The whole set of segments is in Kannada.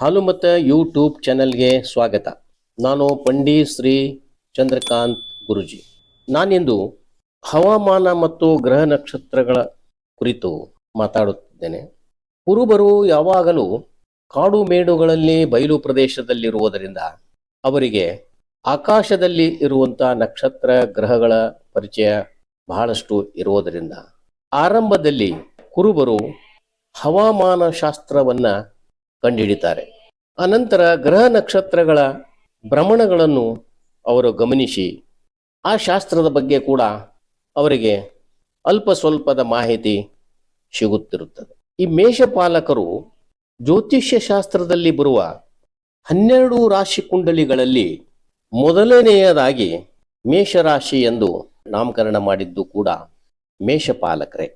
ಹಾಲುಮತ ಯೂಟ್ಯೂಬ್ ಚಾನೆಲ್ಗೆ ಸ್ವಾಗತ. ನಾನು ಪಂಡಿ ಶ್ರೀ ಚಂದ್ರಕಾಂತ್ ಗುರುಜಿ. ನಾನಿಂದು ಹವಾಮಾನ ಮತ್ತು ಗ್ರಹ ನಕ್ಷತ್ರಗಳ ಕುರಿತು ಮಾತಾಡುತ್ತಿದ್ದೇನೆ. ಕುರುಬರು ಯಾವಾಗಲೂ ಕಾಡು ಮೇಡುಗಳಲ್ಲಿ ಬಯಲು ಪ್ರದೇಶದಲ್ಲಿರುವುದರಿಂದ ಅವರಿಗೆ ಆಕಾಶದಲ್ಲಿ ಇರುವಂಥ ನಕ್ಷತ್ರ ಗ್ರಹಗಳ ಪರಿಚಯ ಬಹಳಷ್ಟು ಇರುವುದರಿಂದ ಆರಂಭದಲ್ಲಿ ಕುರುಬರು ಹವಾಮಾನ ಶಾಸ್ತ್ರವನ್ನ ಕಂಡುಹಿಡಿತಾರೆ. ಅನಂತರ ಗ್ರಹ ನಕ್ಷತ್ರಗಳ ಭ್ರಮಣಗಳನ್ನು ಅವರು ಗಮನಿಸಿ. ಆ ಶಾಸ್ತ್ರದ ಬಗ್ಗೆ ಕೂಡ ಅವರಿಗೆ ಅಲ್ಪ ಸ್ವಲ್ಪದ ಮಾಹಿತಿ ಸಿಗುತ್ತಿರುತ್ತದೆ. ಈ ಮೇಷಪಾಲಕರು ಜ್ಯೋತಿಷ್ಯ ಶಾಸ್ತ್ರದಲ್ಲಿ ಬರುವ ಹನ್ನೆರಡು ರಾಶಿ ಕುಂಡಲಿಗಳಲ್ಲಿ ಮೊದಲನೆಯದಾಗಿ ಮೇಷರಾಶಿ ಎಂದು ನಾಮಕರಣ ಮಾಡಿದ್ದು ಕೂಡ ಮೇಷಪಾಲಕರೇ.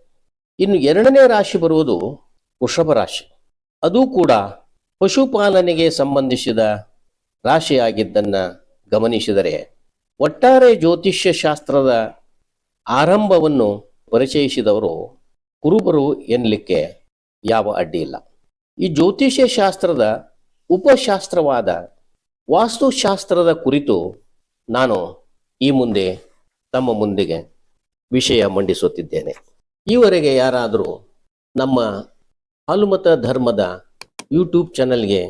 ಇನ್ನು ಎರಡನೇ ರಾಶಿ ಬರುವುದು ವೃಷಭ ರಾಶಿ. ಅದು ಕೂಡ ಪಶುಪಾಲನೆಗೆ ಸಂಬಂಧಿಸಿದ ರಾಶಿಯಾಗಿದ್ದನ್ನು ಗಮನಿಸಿದರೆ ಒಟ್ಟಾರೆ ಜ್ಯೋತಿಷ್ಯ ಶಾಸ್ತ್ರದ ಆರಂಭವನ್ನು ಪರಿಚಯಿಸಿದವರು ಕುರುಬರು ಎನ್ನಲಿಕ್ಕೆ ಯಾವ ಅಡ್ಡಿ ಇಲ್ಲ. ಈ ಜ್ಯೋತಿಷ್ಯ ಶಾಸ್ತ್ರದ ಉಪಶಾಸ್ತ್ರವಾದ ವಾಸ್ತುಶಾಸ್ತ್ರದ ಕುರಿತು ನಾನು ಈ ಮುಂದೆ ತಮ್ಮ ಮುಂದಿಗೆ ವಿಷಯ ಮಂಡಿಸುತ್ತಿದ್ದೇನೆ. ಈವರೆಗೆ ಯಾರಾದರೂ ನಮ್ಮ ಹನುಮತ ಧರ್ಮದ ಯೂಟ್ಯೂಬ್ ಚಾನಲ್ಗೆ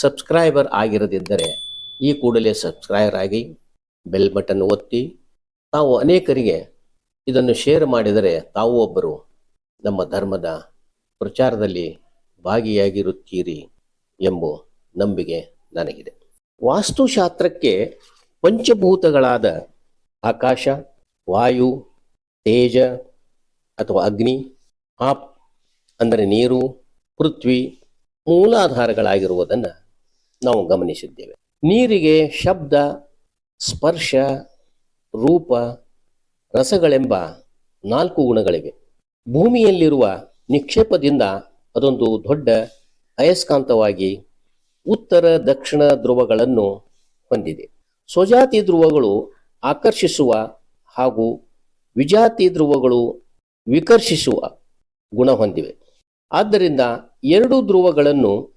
ಸಬ್ಸ್ಕ್ರೈಬರ್ ಆಗಿರದಿದ್ದರೆ ಈ ಕೂಡಲೇ ಸಬ್ಸ್ಕ್ರೈಬರ್ ಆಗಿ ಬೆಲ್ ಬಟನ್ ಒತ್ತಿ. ತಾವು ಅನೇಕರಿಗೆ ಇದನ್ನು ಶೇರ್ ಮಾಡಿದರೆ ತಾವು ಒಬ್ಬರು ನಮ್ಮ ಧರ್ಮದ ಪ್ರಚಾರದಲ್ಲಿ ಭಾಗಿಯಾಗಿರುತ್ತೀರಿ ಎಂಬ ನಂಬಿಕೆ ನನಗಿದೆ. ವಾಸ್ತುಶಾಸ್ತ್ರಕ್ಕೆ ಪಂಚಭೂತಗಳಾದ ಆಕಾಶ, ವಾಯು, ತೇಜ ಅಥವಾ ಅಗ್ನಿ, ಆಪ್ ಅಂದರೆ ನೀರು, ಪೃಥ್ವಿ ಮೂಲಾಧಾರಗಳಾಗಿರುವುದನ್ನು ನಾವು ಗಮನಿಸಿದ್ದೇವೆ. ನೀರಿಗೆ ಶಬ್ದ, ಸ್ಪರ್ಶ, ರೂಪ, ರಸಗಳೆಂಬ ನಾಲ್ಕು ಗುಣಗಳಿವೆ. ಭೂಮಿಯಲ್ಲಿರುವ ನಿಕ್ಷೇಪದಿಂದ ಅದೊಂದು ದೊಡ್ಡ ಅಯಸ್ಕಾಂತವಾಗಿ ಉತ್ತರ, ದಕ್ಷಿಣ ಧ್ರುವಗಳನ್ನು ಹೊಂದಿದೆ. ಸ್ವಜಾತಿ ಧ್ರುವಗಳು ಆಕರ್ಷಿಸುವ ಹಾಗೂ ವಿಜಾತಿ ಧ್ರುವಗಳು ವಿಕರ್ಷಿಸುವ ಗುಣ ಹೊಂದಿವೆ. ಆದ್ದರಿಂದ ಎರಡು ಧ್ರುವಗಳನ್ನು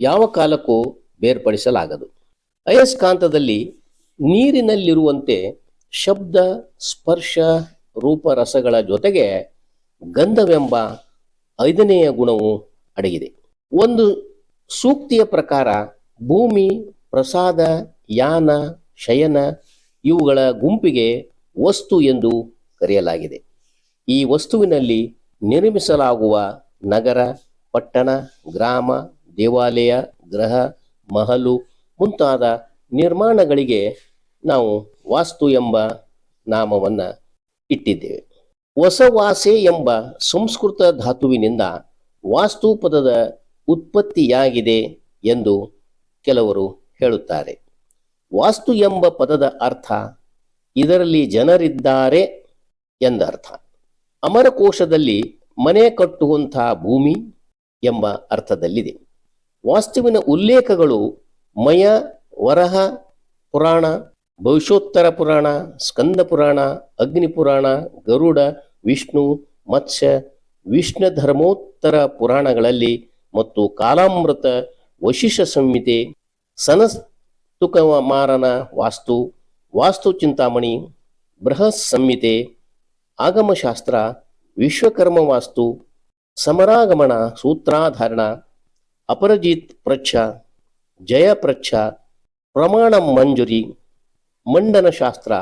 ಯಾವ ಕಾಲಕ್ಕೂ ಬೇರ್ಪಡಿಸಲಾಗದು. ಅಯಸ್ಕಾಂತದಲ್ಲಿ ನೀರಿನಲ್ಲಿರುವಂತೆ ಶಬ್ದ, ಸ್ಪರ್ಶ, ರೂಪರಸಗಳ ಜೊತೆಗೆ ಗಂಧವೆಂಬ ಐದನೆಯ ಗುಣವು ಅಡಗಿದೆ. ಒಂದು ಸೂಕ್ತಿಯ ಪ್ರಕಾರ ಭೂಮಿ, ಪ್ರಸಾದ, ಯಾನ, ಶಯನ ಇವುಗಳ ಗುಂಪಿಗೆ ವಸ್ತು ಎಂದು ಕರೆಯಲಾಗಿದೆ. ಈ ವಸ್ತುವಿನಲ್ಲಿ ನಿರ್ಮಿಸಲಾಗುವ ನಗರ, ಪಟ್ಟಣ, ಗ್ರಾಮ, ದೇವಾಲಯ, ಗ್ರಹ, ಮಹಲು ಮುಂತಾದ ನಿರ್ಮಾಣಗಳಿಗೆ ನಾವು ವಾಸ್ತು ಎಂಬ ನಾಮವನ್ನು ಇಟ್ಟಿದ್ದೇವೆ. ಹೊಸವಾಸೆ ಎಂಬ ಸಂಸ್ಕೃತ ಧಾತುವಿನಿಂದ ವಾಸ್ತು ಪದದ ಉತ್ಪತ್ತಿಯಾಗಿದೆ ಎಂದು ಕೆಲವರು ಹೇಳುತ್ತಾರೆ. ವಾಸ್ತು ಎಂಬ ಪದದ ಅರ್ಥ, ಇದರಲ್ಲಿ ಜನರಿದ್ದಾರೆ ಎಂದರ್ಥ. ಅಮರಕೋಶದಲ್ಲಿ ಮನೆ ಕಟ್ಟುವಂತಹ ಭೂಮಿ ಎಂಬ ಅರ್ಥದಲ್ಲಿದೆ. ವಾಸ್ತುವಿನ ಉಲ್ಲೇಖಗಳು ಮಯ, ವರಹ, ಪುರಾಣ, ಭವಿಷ್ಯೋತ್ತರ ಪುರಾಣ, ಸ್ಕಂದ ಪುರಾಣ, ಅಗ್ನಿ ಪುರಾಣ, ಗರುಡ, ವಿಷ್ಣು, ಮತ್ಸ್ಯ ವಿಷ್ಣು ಧರ್ಮೋತ್ತರ ಪುರಾಣಗಳಲ್ಲಿ ಮತ್ತು ಕಾಲಾಮೃತ ವಶಿಷ ಸಂಹಿತೆ, ಸನಸ್ತುಕಮಾರನ ವಾಸ್ತು ವಾಸ್ತು ಚಿಂತಾಮಣಿ, ಬೃಹತ್ ಸಂಹಿತೆ, ಆಗಮಶಾಸ್ತ್ರ ವಿಶ್ವಕರ್ಮ ವಾಸ್ತು ಸಮರಾಗಮಣ ಸೂತ್ರಾಧಾರಣ ಅಪರಜಿತ್ ಪ್ರಚ್ಛ ಜಯ ಪ್ರಚ್ಛ ಪ್ರಮಾಣ ಮಂಜುರಿ ಮಂಡನಶಾಸ್ತ್ರ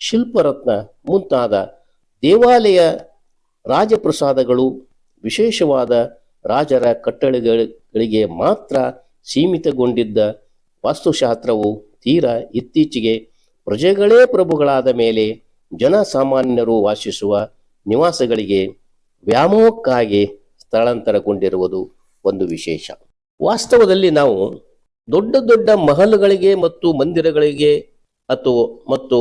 ಶಿಲ್ಪರತ್ನ ಮುಂತಾದ ದೇವಾಲಯ ರಾಜಪ್ರಸಾದಗಳು ವಿಶೇಷವಾದ ರಾಜರ ಕಟ್ಟಳೆಗಳಿಗೆ ಮಾತ್ರ ಸೀಮಿತಗೊಂಡಿದ್ದ ವಾಸ್ತುಶಾಸ್ತ್ರವು ತೀರ ಇತ್ತೀಚೆಗೆ ಪ್ರಜೆಗಳೇ ಪ್ರಭುಗಳಾದ ಮೇಲೆ ಜನಸಾಮಾನ್ಯರು ವಾಸಿಸುವ ನಿವಾಸಗಳಿಗೆ ವ್ಯಾಮೋಹಕ್ಕಾಗಿ ಸ್ಥಳಾಂತರಗೊಂಡಿರುವುದು ಒಂದು ವಿಶೇಷ. ವಾಸ್ತವದಲ್ಲಿ ನಾವು ದೊಡ್ಡ ದೊಡ್ಡ ಮಹಲ್ಗಳಿಗೆ ಮತ್ತು ಮಂದಿರಗಳಿಗೆ ಅಥವಾ ಮತ್ತು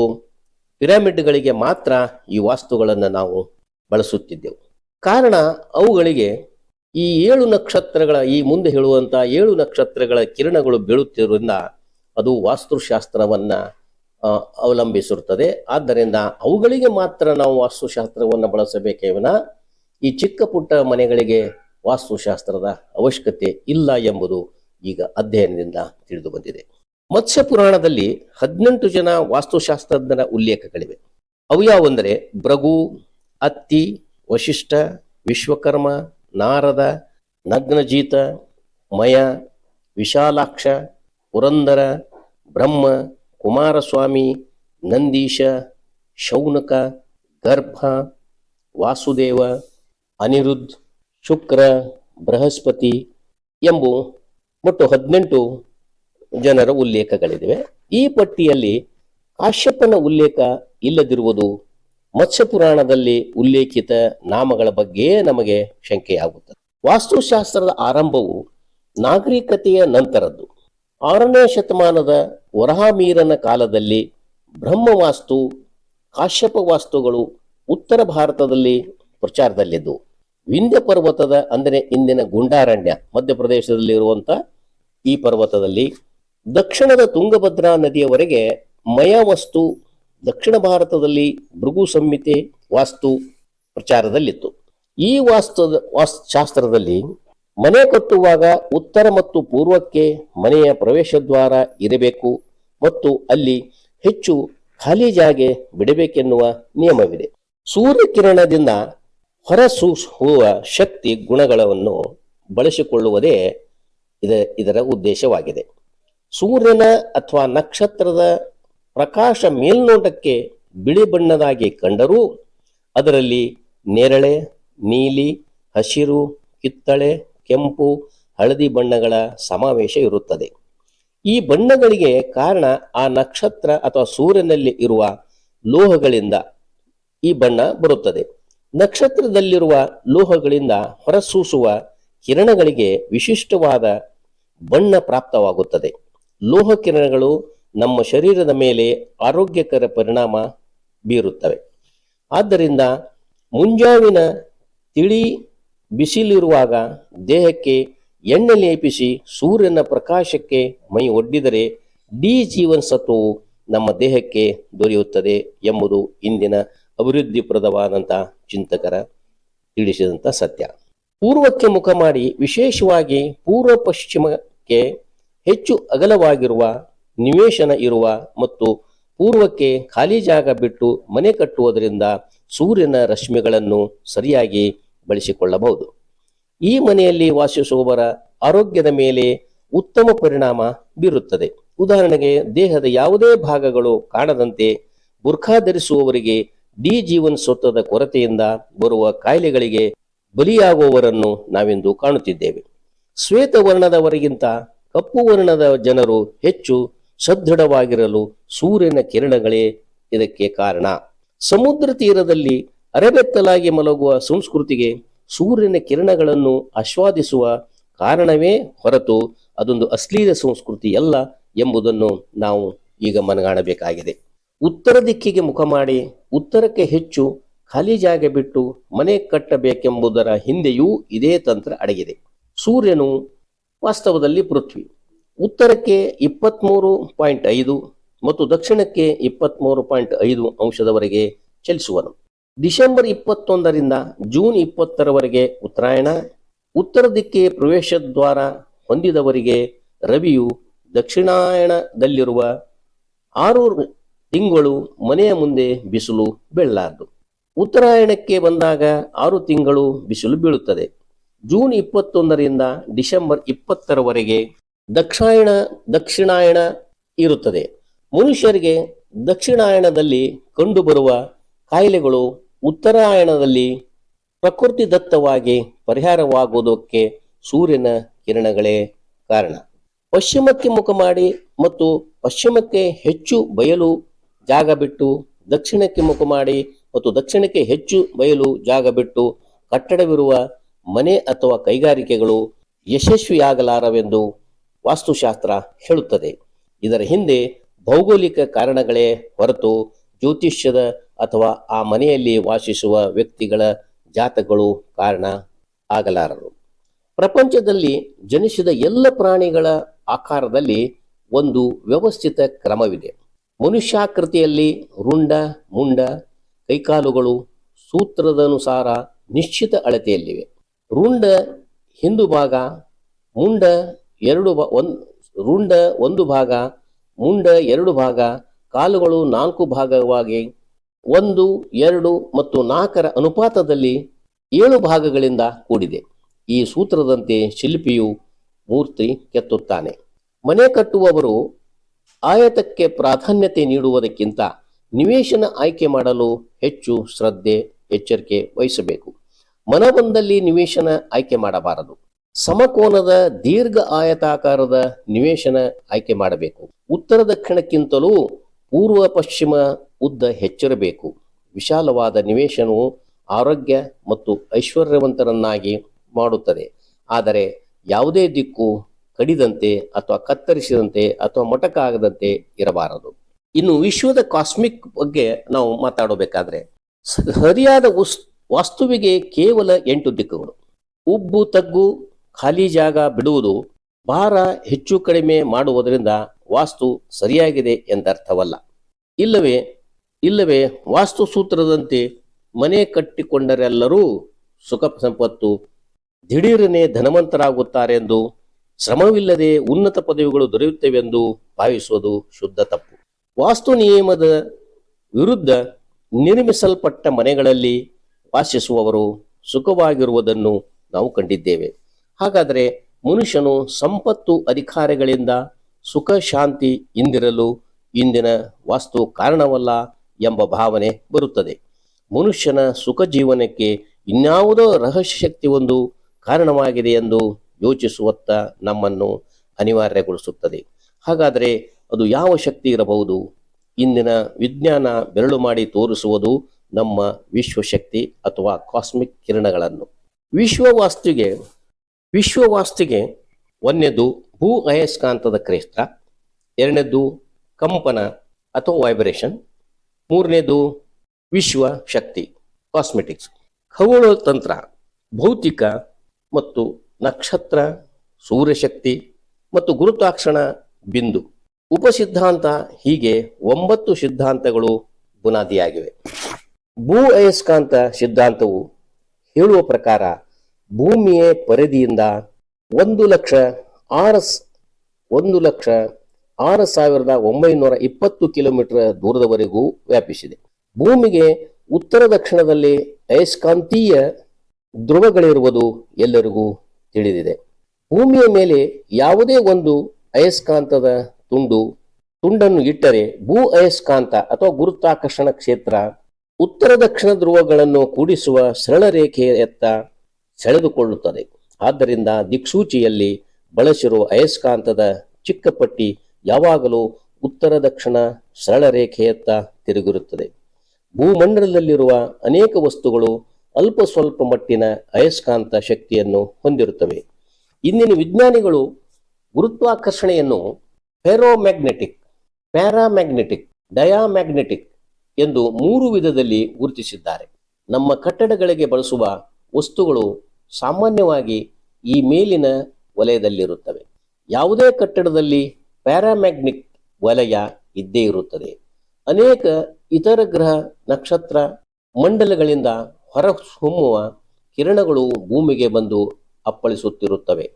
ಪಿರಾಮಿಡ್ಗಳಿಗೆ ಮಾತ್ರ ಈ ವಾಸ್ತುಗಳನ್ನು ನಾವು ಬಳಸುತ್ತಿದ್ದೆವು. ಕಾರಣ ಅವುಗಳಿಗೆ ಈ ಏಳು ನಕ್ಷತ್ರಗಳ, ಈ ಮುಂದೆ ಹೇಳುವಂಥ ಏಳು ನಕ್ಷತ್ರಗಳ ಕಿರಣಗಳು ಬೀಳುತ್ತಿರುವುದರಿಂದ ಅದು ವಾಸ್ತುಶಾಸ್ತ್ರವನ್ನು ಅವಲಂಬಿಸಿರುತ್ತದೆ. ಆದ್ದರಿಂದ ಅವುಗಳಿಗೆ ಮಾತ್ರ ನಾವು ವಾಸ್ತುಶಾಸ್ತ್ರವನ್ನು ಬಳಸಬೇಕೇವನ ಈ ಚಿಕ್ಕ ಪುಟ್ಟ ಮನೆಗಳಿಗೆ ವಾಸ್ತುಶಾಸ್ತ್ರದ ಅವಶ್ಯಕತೆ ಇಲ್ಲ ಎಂಬುದು ಈಗ ಅಧ್ಯಯನದಿಂದ ತಿಳಿದು ಬಂದಿದೆ. ಮತ್ಸ್ಯ ಪುರಾಣದಲ್ಲಿ ಹದಿನೆಂಟು ಜನ ವಾಸ್ತುಶಾಸ್ತ್ರಜ್ಞರ ಉಲ್ಲೇಖಗಳಿವೆ. ಅವು ಯಾವಂದರೆ ಭ್ರಗು ಅತ್ತಿ, ವಶಿಷ್ಠ, ವಿಶ್ವಕರ್ಮ, ನಾರದ, ನಗ್ನಜೀತ, ಮಯ, ವಿಶಾಲಾಕ್ಷ, ಪುರಂದರ, ಬ್ರಹ್ಮ ಕುಮಾರಸ್ವಾಮಿ, ನಂದೀಶ, ಶೌನಕ, ಗರ್ಭ, ವಾಸುದೇವ, ಅನಿರುದ್ಧ, ಶುಕ್ರ, ಬೃಹಸ್ಪತಿ ಎಂಬು ಒಟ್ಟು ಹದಿನೆಂಟು ಜನರ ಉಲ್ಲೇಖಗಳಿವೆ. ಈ ಪಟ್ಟಿಯಲ್ಲಿ ಕಾಶ್ಯಪನ ಉಲ್ಲೇಖ ಇಲ್ಲದಿರುವುದು ಮತ್ಸ್ಯಪುರಾಣದಲ್ಲಿ ಉಲ್ಲೇಖಿತ ನಾಮಗಳ ಬಗ್ಗೆ ನಮಗೆ ಶಂಕೆಯಾಗುತ್ತದೆ. ವಾಸ್ತುಶಾಸ್ತ್ರದ ಆರಂಭವು ನಾಗರಿಕತೆಯ ನಂತರದ್ದು. ಆರನೇ ಶತಮಾನದ ವರಹಾಮೀರನ ಕಾಲದಲ್ಲಿ ಬ್ರಹ್ಮವಾಸ್ತು ಕಾಶ್ಯಪ ವಾಸ್ತುಗಳು ಉತ್ತರ ಭಾರತದಲ್ಲಿ ಪ್ರಚಾರದಲ್ಲಿದ್ದವು ವಿಂಧ್ಯ ಪರ್ವತದ ಅಂದರೆ ಇಂದಿನ ಗುಂಡಾರಣ್ಯ ಮಧ್ಯಪ್ರದೇಶದಲ್ಲಿರುವಂಥ ಈ ಪರ್ವತದಲ್ಲಿ ದಕ್ಷಿಣದ ತುಂಗಭದ್ರಾ ನದಿಯವರೆಗೆ ಮಯವಸ್ತು, ದಕ್ಷಿಣ ಭಾರತದಲ್ಲಿ ಭೃಗು ಸಂಹಿತೆ ವಾಸ್ತು ಪ್ರಚಾರದಲ್ಲಿತ್ತು. ಈ ವಾಸ್ತು ವಾಸ್ತು ಶಾಸ್ತ್ರದಲ್ಲಿ ಮನೆ ಕಟ್ಟುವಾಗ ಉತ್ತರ ಮತ್ತು ಪೂರ್ವಕ್ಕೆ ಮನೆಯ ಪ್ರವೇಶ ದ್ವಾರ ಇರಬೇಕು ಮತ್ತು ಅಲ್ಲಿ ಹೆಚ್ಚು ಖಾಲಿ ಜಾಗೆ ಬಿಡಬೇಕೆನ್ನುವ ನಿಯಮವಿದೆ. ಸೂರ್ಯಕಿರಣದಿಂದ ಹೊರಸೂಸುವ ಶಕ್ತಿ ಗುಣಗಳನ್ನು ಬಳಸಿಕೊಳ್ಳುವುದೇ ಇದ, ಇದರ ಉದ್ದೇಶವಾಗಿದೆ. ಸೂರ್ಯನ ಅಥವಾ ನಕ್ಷತ್ರದ ಪ್ರಕಾಶ ಮೇಲ್ನೋಟಕ್ಕೆ ಬಿಳಿ ಬಣ್ಣದಾಗಿ ಕಂಡರೂ ಅದರಲ್ಲಿ ನೇರಳೆ, ನೀಲಿ, ಹಸಿರು, ಕಿತ್ತಳೆ ಕೆಂಪು, ಹಳದಿ ಬಣ್ಣಗಳ ಸಮಾವೇಶ ಇರುತ್ತದೆ. ಈ ಬಣ್ಣಗಳಿಗೆ ಕಾರಣ ಆ ನಕ್ಷತ್ರ ಅಥವಾ ಸೂರ್ಯನಲ್ಲಿ ಇರುವ ಲೋಹಗಳಿಂದ ಈ ಬಣ್ಣ ಬರುತ್ತದೆ. ನಕ್ಷತ್ರದಲ್ಲಿರುವ ಲೋಹಗಳಿಂದ ಹೊರಸೂಸುವ ಕಿರಣಗಳಿಗೆ ವಿಶಿಷ್ಟವಾದ ಬಣ್ಣ ಪ್ರಾಪ್ತವಾಗುತ್ತದೆ. ಲೋಹ ಕಿರಣಗಳು ನಮ್ಮ ಶರೀರದ ಮೇಲೆ ಆರೋಗ್ಯಕರ ಪರಿಣಾಮ ಬೀರುತ್ತವೆ. ಆದ್ದರಿಂದ ಮುಂಜಾವಿನ ತಿಳಿ ಬಿಸಿಲಿರುವಾಗ ದೇಹಕ್ಕೆ ಎಣ್ಣೆ ಲೇಪಿಸಿ ಸೂರ್ಯನ ಪ್ರಕಾಶಕ್ಕೆ ಮೈ ಒಡ್ಡಿದರೆ ಡಿ ಜೀವನಸತ್ವವು ನಮ್ಮ ದೇಹಕ್ಕೆ ದೊರೆಯುತ್ತದೆ ಎಂಬುದು ಇಂದಿನ ಅಭಿವೃದ್ಧಿಪ್ರದವಾದಂಥ ಚಿಂತಕರ ತಿಳಿಸಿದಂಥ ಸತ್ಯ. ಪೂರ್ವಕ್ಕೆ ಮುಖ ಮಾಡಿ ವಿಶೇಷವಾಗಿ ಪೂರ್ವ ಪಶ್ಚಿಮಕ್ಕೆ ಹೆಚ್ಚು ಅಗಲವಾಗಿರುವ ನಿವೇಶನ ಇರುವ ಮತ್ತು ಪೂರ್ವಕ್ಕೆ ಖಾಲಿ ಜಾಗ ಬಿಟ್ಟು ಮನೆ ಕಟ್ಟುವುದರಿಂದ ಸೂರ್ಯನ ರಶ್ಮಿಗಳನ್ನು ಸರಿಯಾಗಿ ಬಳಸಿಕೊಳ್ಳಬಹುದು. ಈ ಮನೆಯಲ್ಲಿ ವಾಸಿಸುವವರ ಆರೋಗ್ಯದ ಮೇಲೆ ಉತ್ತಮ ಪರಿಣಾಮ ಬೀರುತ್ತದೆ. ಉದಾಹರಣೆಗೆ, ದೇಹದ ಯಾವುದೇ ಭಾಗಗಳು ಕಾಣದಂತೆ ಬುರ್ಖಾ ಧರಿಸುವವರಿಗೆ ಡಿ ಜೀವನ್ ಸ್ವತ್ವದ ಕೊರತೆಯಿಂದ ಬರುವ ಕಾಯಿಲೆಗಳಿಗೆ ಬಲಿಯಾಗುವವರನ್ನು ನಾವಿಂದು ಕಾಣುತ್ತಿದ್ದೇವೆ. ಶ್ವೇತವರ್ಣದವರಿಗಿಂತ ಕಪ್ಪು ವರ್ಣದ ಜನರು ಹೆಚ್ಚು ಸದೃಢವಾಗಿರಲು ಸೂರ್ಯನ ಕಿರಣಗಳೇ ಇದಕ್ಕೆ ಕಾರಣ. ಸಮುದ್ರ ತೀರದಲ್ಲಿ ಅರೆಬೆತ್ತಲಾಗಿ ಮಲಗುವ ಸಂಸ್ಕೃತಿಗೆ ಸೂರ್ಯನ ಕಿರಣಗಳನ್ನು ಆಸ್ವಾದಿಸುವ ಕಾರಣವೇ ಹೊರತು ಅದೊಂದು ಅಶ್ಲೀಲ ಸಂಸ್ಕೃತಿ ಅಲ್ಲ ಎಂಬುದನ್ನು ನಾವು ಈಗ ಮನಗಾಣಬೇಕಾಗಿದೆ. ಉತ್ತರ ದಿಕ್ಕಿಗೆ ಮುಖ ಮಾಡಿ ಉತ್ತರಕ್ಕೆ ಹೆಚ್ಚು ಖಾಲಿ ಜಾಗ ಬಿಟ್ಟು ಮನೆ ಕಟ್ಟಬೇಕೆಂಬುದರ ಹಿಂದೆಯೂ ಇದೇ ತಂತ್ರ ಅಡಗಿದೆ. ಸೂರ್ಯನು ವಾಸ್ತವದಲ್ಲಿ ಪೃಥ್ವಿ. ಉತ್ತರಕ್ಕೆ ಇಪ್ಪತ್ತ್ಮೂರು ಪಾಯಿಂಟ್ ಐದು ಮತ್ತು ದಕ್ಷಿಣಕ್ಕೆ ಇಪ್ಪತ್ತ್ಮೂರು ಪಾಯಿಂಟ್ ಐದು ಅಂಶದವರೆಗೆ ಚಲಿಸುವನು. ಡಿಸೆಂಬರ್ ಇಪ್ಪತ್ತೊಂದರಿಂದ ಜೂನ್ ಇಪ್ಪತ್ತರವರೆಗೆ ಉತ್ತರಾಯಣ, ಉತ್ತರ ದಿಕ್ಕೆ ಪ್ರವೇಶ ದ್ವಾರ ಹೊಂದಿದವರಿಗೆ ರವಿಯು ದಕ್ಷಿಣಾಯಣದಲ್ಲಿರುವ ಆರು ತಿಂಗಳು ಮನೆಯ ಮುಂದೆ ಬಿಸಿಲು ಬೀಳಲಾರದು. ಉತ್ತರಾಯಣಕ್ಕೆ ಬಂದಾಗ ಆರು ತಿಂಗಳು ಬಿಸಿಲು ಬೀಳುತ್ತದೆ. ಜೂನ್ ಇಪ್ಪತ್ತೊಂದರಿಂದ ಡಿಸೆಂಬರ್ ಇಪ್ಪತ್ತರವರೆಗೆ ದಕ್ಷಾಯಣ ದಕ್ಷಿಣಾಯಣ ಇರುತ್ತದೆ. ಮನುಷ್ಯರಿಗೆ ದಕ್ಷಿಣಾಯಣದಲ್ಲಿ ಕಂಡುಬರುವ ಕಾಯಿಲೆಗಳು ಉತ್ತರಾಯಣದಲ್ಲಿ ಪ್ರಕೃತಿ ದತ್ತವಾಗಿ ಪರಿಹಾರವಾಗುವುದಕ್ಕೆ ಸೂರ್ಯನ ಕಿರಣಗಳೇ ಕಾರಣ. ಪಶ್ಚಿಮಕ್ಕೆ ಮುಖ ಮಾಡಿ ಮತ್ತು ಪಶ್ಚಿಮಕ್ಕೆ ಹೆಚ್ಚು ಬಯಲು ಜಾಗ ಬಿಟ್ಟು ದಕ್ಷಿಣಕ್ಕೆ ಮುಖ ಮಾಡಿ ಮತ್ತು ದಕ್ಷಿಣಕ್ಕೆ ಹೆಚ್ಚು ಬಯಲು ಜಾಗ ಬಿಟ್ಟು ಕಟ್ಟಡವಿರುವ ಮನೆ ಅಥವಾ ಕೈಗಾರಿಕೆಗಳು ಯಶಸ್ವಿಯಾಗಲಾರವೆಂದು ವಾಸ್ತುಶಾಸ್ತ್ರ ಹೇಳುತ್ತದೆ. ಇದರ ಹಿಂದೆ ಭೌಗೋಳಿಕ ಕಾರಣಗಳೇ ಹೊರತು ಜ್ಯೋತಿಷ್ಯದ ಅಥವಾ ಆ ಮನೆಯಲ್ಲಿ ವಾಸಿಸುವ ವ್ಯಕ್ತಿಗಳ ಜಾತಗಳು ಕಾರಣ ಆಗಲಾರರು. ಪ್ರಪಂಚದಲ್ಲಿ ಜನಿಸಿದ ಎಲ್ಲ ಪ್ರಾಣಿಗಳ ಆಕಾರದಲ್ಲಿ ಒಂದು ವ್ಯವಸ್ಥಿತ ಕ್ರಮವಿದೆ. ಮನುಷ್ಯಾಕೃತಿಯಲ್ಲಿ ರುಂಡ, ಮುಂಡ, ಕೈಕಾಲುಗಳು ಸೂತ್ರದನುಸಾರ ನಿಶ್ಚಿತ ಅಳತೆಯಲ್ಲಿವೆ. ರುಂಡ ಹಿಂದುಭಾಗ ಮುಂಡ ಎರಡು ರುಂಡ ಒಂದು ಭಾಗ, ಮುಂಡ ಎರಡು ಭಾಗ, ಕಾಲುಗಳು ನಾಲ್ಕು ಭಾಗವಾಗಿ ಒಂದು, ಎರಡು ಮತ್ತು ನಾಲ್ಕರ ಅನುಪಾತದಲ್ಲಿ ಏಳು ಭಾಗಗಳಿಂದ ಕೂಡಿದೆ. ಈ ಸೂತ್ರದಂತೆ ಶಿಲ್ಪಿಯು ಮೂರ್ತಿ ಕೆತ್ತುತ್ತಾನೆ. ಮನೆ ಕಟ್ಟುವವರು ಆಯತಕ್ಕೆ ಪ್ರಾಧಾನ್ಯತೆ ನೀಡುವುದಕ್ಕಿಂತ ನಿವೇಶನ ಆಯ್ಕೆ ಮಾಡಲು ಹೆಚ್ಚು ಶ್ರದ್ಧೆ, ಎಚ್ಚರಿಕೆ ವಹಿಸಬೇಕು. ಮನವೊಂದಲ್ಲಿ ನಿವೇಶನ ಆಯ್ಕೆ ಮಾಡಬಾರದು. ಸಮಕೋನದ ದೀರ್ಘ ಆಯತಾಕಾರದ ನಿವೇಶನ ಆಯ್ಕೆ ಮಾಡಬೇಕು. ಉತ್ತರ ದಕ್ಷಿಣಕ್ಕಿಂತಲೂ ಪೂರ್ವ ಪಶ್ಚಿಮ ಉದ್ದ ಹೆಚ್ಚಿರಬೇಕು. ವಿಶಾಲವಾದ ನಿವೇಶನವು ಆರೋಗ್ಯ ಮತ್ತು ಐಶ್ವರ್ಯವಂತರನ್ನಾಗಿ ಮಾಡುತ್ತದೆ. ಆದರೆ ಯಾವುದೇ ದಿಕ್ಕು ಕಡಿದಂತೆ ಅಥವಾ ಕತ್ತರಿಸಿದಂತೆ ಅಥವಾ ಮೊಟಕಾಗದಂತೆ ಇರಬಾರದು. ಇನ್ನು ವಿಶ್ವದ ಕಾಸ್ಮಿಕ್ ಬಗ್ಗೆ ನಾವು ಮಾತಾಡಬೇಕಾದ್ರೆ, ಸರಿಯಾದ ವಸ್ತುವಿಗೆ ಕೇವಲ ಎಂಟು ದಿಕ್ಕುಗಳು. ಉಬ್ಬು, ತಗ್ಗು, ಖಾಲಿ ಜಾಗ ಬಿಡುವುದು ಭಾರ ಹೆಚ್ಚು ಕಡಿಮೆ ಮಾಡುವುದರಿಂದ ವಾಸ್ತು ಸರಿಯಾಗಿದೆ ಎಂದರ್ಥವಲ್ಲ. ಇಲ್ಲವೇ ಇಲ್ಲವೇ ವಾಸ್ತು ಸೂತ್ರದಂತೆ ಮನೆ ಕಟ್ಟಿಕೊಂಡರೆಲ್ಲರೂ ಸುಖ ಸಂಪತ್ತು, ದಿಢೀರನೆ ಧನವಂತರಾಗುತ್ತಾರೆಂದು ಶ್ರಮವಿಲ್ಲದೆ ಉನ್ನತ ಪದವಿಗಳು ದೊರೆಯುತ್ತವೆಂದು ಭಾವಿಸುವುದು ಶುದ್ಧ ತಪ್ಪು. ವಾಸ್ತು ನಿಯಮದ ವಿರುದ್ಧ ನಿರ್ಮಿಸಲ್ಪಟ್ಟ ಮನೆಗಳಲ್ಲಿ ವಾಸಿಸುವವರು ಸುಖವಾಗಿರುವುದನ್ನು ನಾವು ಕಂಡಿದ್ದೇವೆ. ಹಾಗಾದರೆ ಮನುಷ್ಯನು ಸಂಪತ್ತು ಅಧಿಕಾರಿಗಳಿಂದ ಸುಖ ಶಾಂತಿ ಇಂದಿರಲು ಇಂದಿನ ವಾಸ್ತು ಕಾರಣವಲ್ಲ? ಎಂಬ ಭಾವನೆ ಬರುತ್ತದೆ. ಮನುಷ್ಯನ ಸುಖ ಜೀವನಕ್ಕೆ ಇನ್ಯಾವುದೋ ರಹಸ್ಯ ಶಕ್ತಿ ಒಂದು ಕಾರಣವಾಗಿದೆ ಎಂದು ಯೋಚಿಸುವತ್ತ ನಮ್ಮನ್ನು ಅನಿವಾರ್ಯಗೊಳಿಸುತ್ತದೆ. ಹಾಗಾದರೆ ಅದು ಯಾವ ಶಕ್ತಿ ಇರಬಹುದು? ಇಂದಿನ ವಿಜ್ಞಾನ ಬೆರಳು ಮಾಡಿ ತೋರಿಸುವುದು ನಮ್ಮ ವಿಶ್ವಶಕ್ತಿ ಅಥವಾ ಕಾಸ್ಮಿಕ್ ಕಿರಣಗಳನ್ನು. ವಿಶ್ವವಾಸ್ತುಗೆ ವಿಶ್ವವಾಸ್ತುಗೆ ಒಂದನೇದು ಭೂ ಅಯಸ್ಕಾಂತದ ಕ್ರೇಸ್ತ್ರ ಎರಡನೇದು ಕಂಪನ ಅಥವಾ ವೈಬ್ರೇಷನ್ ಮೂರನೇದು ವಿಶ್ವ ಶಕ್ತಿ ಕಾಸ್ಮೆಟಿಕ್ಸ್ ಖಗೋಳ ತಂತ್ರ ಭೌತಿಕ ಮತ್ತು ನಕ್ಷತ್ರ, ಸೂರ್ಯಶಕ್ತಿ ಮತ್ತು ಗುರುತ್ವಾಕ್ಷಣ ಬಿಂದು. ಉಪಸಿದ್ಧಾಂತ ಹೀಗೆ ಒಂಬತ್ತು ಸಿದ್ಧಾಂತಗಳು ಬುನಾದಿಯಾಗಿವೆ. ಭೂ ಅಯಸ್ಕಾಂತ ಸಿದ್ಧಾಂತವು ಹೇಳುವ ಪ್ರಕಾರ ಭೂಮಿಯ ಪರಿಧಿಯಿಂದ ಒಂದು ಲಕ್ಷ ಆರು ಸ- ಒಂದು ಲಕ್ಷ ಆರು ಸಾವಿರದ ಒಂಬೈನೂರ ಇಪ್ಪತ್ತು ಕಿಲೋಮೀಟರ್ ದೂರದವರೆಗೂ ವ್ಯಾಪಿಸಿದೆ. ಭೂಮಿಗೆ ಉತ್ತರ ದಕ್ಷಿಣದಲ್ಲಿ ಅಯಸ್ಕಾಂತೀಯ ಧ್ರುವಗಳಿರುವುದು ಎಲ್ಲರಿಗೂ ತಿಳಿದಿದೆ. ಭೂಮಿಯ ಮೇಲೆ ಯಾವುದೇ ಒಂದು ಅಯಸ್ಕಾಂತದ ತುಂಡು, ತುಂಡನ್ನು ಇಟ್ಟರೆ ಭೂ ಅಯಸ್ಕಾಂತ ಅಥವಾ ಗುರುತ್ವಾಕರ್ಷಣ ಕ್ಷೇತ್ರ ಉತ್ತರ ದಕ್ಷಿಣ ಧ್ರುವಗಳನ್ನು ಕೂಡಿಸುವ ಸರಳ ರೇಖೆಯತ್ತ ಸೆಳೆದುಕೊಳ್ಳುತ್ತದೆ. ಆದ್ದರಿಂದ ದಿಕ್ಸೂಚಿಯಲ್ಲಿ ಬಳಸಿರುವ ಅಯಸ್ಕಾಂತದ ಚಿಕ್ಕ ಪಟ್ಟಿ ಯಾವಾಗಲೂ ಉತ್ತರ ದಕ್ಷಿಣ ಸರಳ ರೇಖೆಯತ್ತ ತಿರುಗಿರುತ್ತದೆ. ಭೂಮಂಡಲದಲ್ಲಿರುವ ಅನೇಕ ವಸ್ತುಗಳು ಅಲ್ಪ ಸ್ವಲ್ಪ ಮಟ್ಟಿನ ಅಯಸ್ಕಾಂತ ಶಕ್ತಿಯನ್ನು ಹೊಂದಿರುತ್ತವೆ. ಇಂದಿನ ವಿಜ್ಞಾನಿಗಳು ಗುರುತ್ವಾಕರ್ಷಣೆಯನ್ನು ಫೆರೋಮ್ಯಾಗ್ನೆಟಿಕ್, ಪ್ಯಾರಾಮ್ಯಾಗ್ನೆಟಿಕ್, ಡಯಾಮ್ಯಾಗ್ನೆಟಿಕ್ ಎಂದು ಮೂರು ವಿಧದಲ್ಲಿ ಗುರುತಿಸಿದ್ದಾರೆ. ನಮ್ಮ ಕಟ್ಟಡಗಳಿಗೆ ಬಳಸುವ ವಸ್ತುಗಳು ಸಾಮಾನ್ಯವಾಗಿ ಈ ಮೇಲಿನ ವಲಯದಲ್ಲಿರುತ್ತವೆ. ಯಾವುದೇ ಕಟ್ಟಡದಲ್ಲಿ ಪ್ಯಾರಾಮ್ಯಾಗ್ನಿಕ್ ವಲಯ ಇದ್ದೇ ಇರುತ್ತದೆ. ಅನೇಕ ಇತರ ಗ್ರಹ, ನಕ್ಷತ್ರ ಮಂಡಲಗಳಿಂದ ಹೊರಹೊಮ್ಮುವ ಕಿರಣಗಳು ಭೂಮಿಗೆ ಬಂದು ಅಪ್ಪಳಿಸುತ್ತಿರುತ್ತವೆ.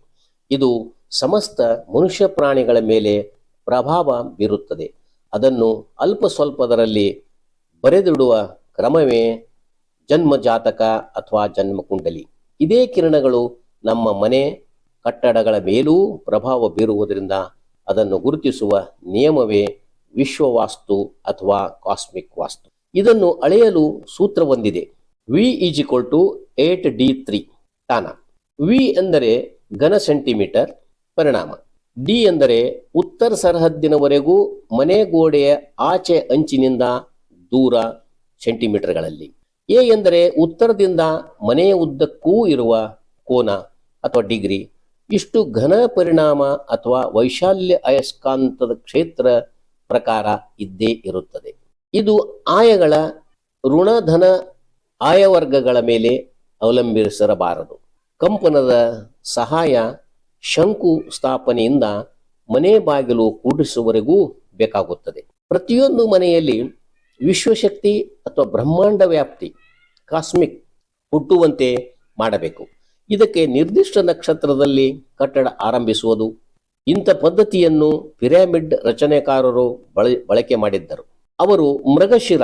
ಇದು ಸಮಸ್ತ ಮನುಷ್ಯ ಪ್ರಾಣಿಗಳ ಮೇಲೆ ಪ್ರಭಾವ ಬೀರುತ್ತದೆ. ಅದನ್ನು ಅಲ್ಪ ಸ್ವಲ್ಪದರಲ್ಲಿ ಬರೆದಿಡುವ ಕ್ರಮವೇ ಜನ್ಮ ಜಾತಕ ಅಥವಾ ಜನ್ಮ ಕುಂಡಲಿ ಇದೇ ಕಿರಣಗಳು ನಮ್ಮ ಮನೆ ಕಟ್ಟಡಗಳ ಮೇಲೂ ಪ್ರಭಾವ ಬೀರುವುದರಿಂದ ಅದನ್ನು ಗುರುತಿಸುವ ನಿಯಮವೇ ವಿಶ್ವವಾಸ್ತು ಅಥವಾ ಕಾಸ್ಮಿಕ್ ವಾಸ್ತು. ಇದನ್ನು ಅಳೆಯಲು ಸೂತ್ರ ಹೊಂದಿದೆ V is equal to eight D three ತಾನ. ವಿ ಎಂದರೆ ಘನ ಸೆಂಟಿಮೀಟರ್ ಪರಿಣಾಮ. ಡಿ ಎಂದರೆ ಉತ್ತರ ಸರಹದ್ದಿನವರೆಗೂ ಮನೆ ಗೋಡೆಯ ಆಚೆ ಅಂಚಿನಿಂದ ದೂರ ಸೆಂಟಿಮೀಟರ್ಗಳಲ್ಲಿ. ಎ ಎಂದರೆ ಉತ್ತರದಿಂದ ಮನೆಯ ಉದ್ದಕ್ಕೂ ಇರುವ ಕೋನ ಅಥವಾ ಡಿಗ್ರಿ ಇಷ್ಟು ಘನ ಪರಿಣಾಮ ಅಥವಾ ವೈಶಾಲ್ಯ ಅಯಸ್ಕಾಂತದ ಕ್ಷೇತ್ರ ಪ್ರಕಾರ ಇದ್ದೇ ಇರುತ್ತದೆ. ಇದು ಆಯಗಳ ಋಣಧನ ಆಯವರ್ಗಗಳ ಮೇಲೆ ಅವಲಂಬಿಸಿರಬಾರದು. ಕಂಪನದ ಸಹಾಯ ಶಂಕು ಸ್ಥಾಪನೆಯಿಂದ ಮನೆ ಬಾಗಿಲು ಕೂಡಿಸುವವರೆಗೂ ಬೇಕಾಗುತ್ತದೆ. ಪ್ರತಿಯೊಂದು ಮನೆಯಲ್ಲಿ ವಿಶ್ವಶಕ್ತಿ ಅಥವಾ ಬ್ರಹ್ಮಾಂಡ ವ್ಯಾಪ್ತಿ, ಕಾಸ್ಮಿಕ್ ಹುಟ್ಟುವಂತೆ ಮಾಡಬೇಕು. ಇದಕ್ಕೆ ನಿರ್ದಿಷ್ಟ ನಕ್ಷತ್ರದಲ್ಲಿ ಕಟ್ಟಡ ಆರಂಭಿಸುವುದು. ಇಂಥ ಪದ್ಧತಿಯನ್ನು ಪಿರಾಮಿಡ್ ರಚನೆಕಾರರು ಬಳ, ಬಳಕೆ ಮಾಡಿದ್ದರು. ಅವರು ಮೃಗಶಿರ,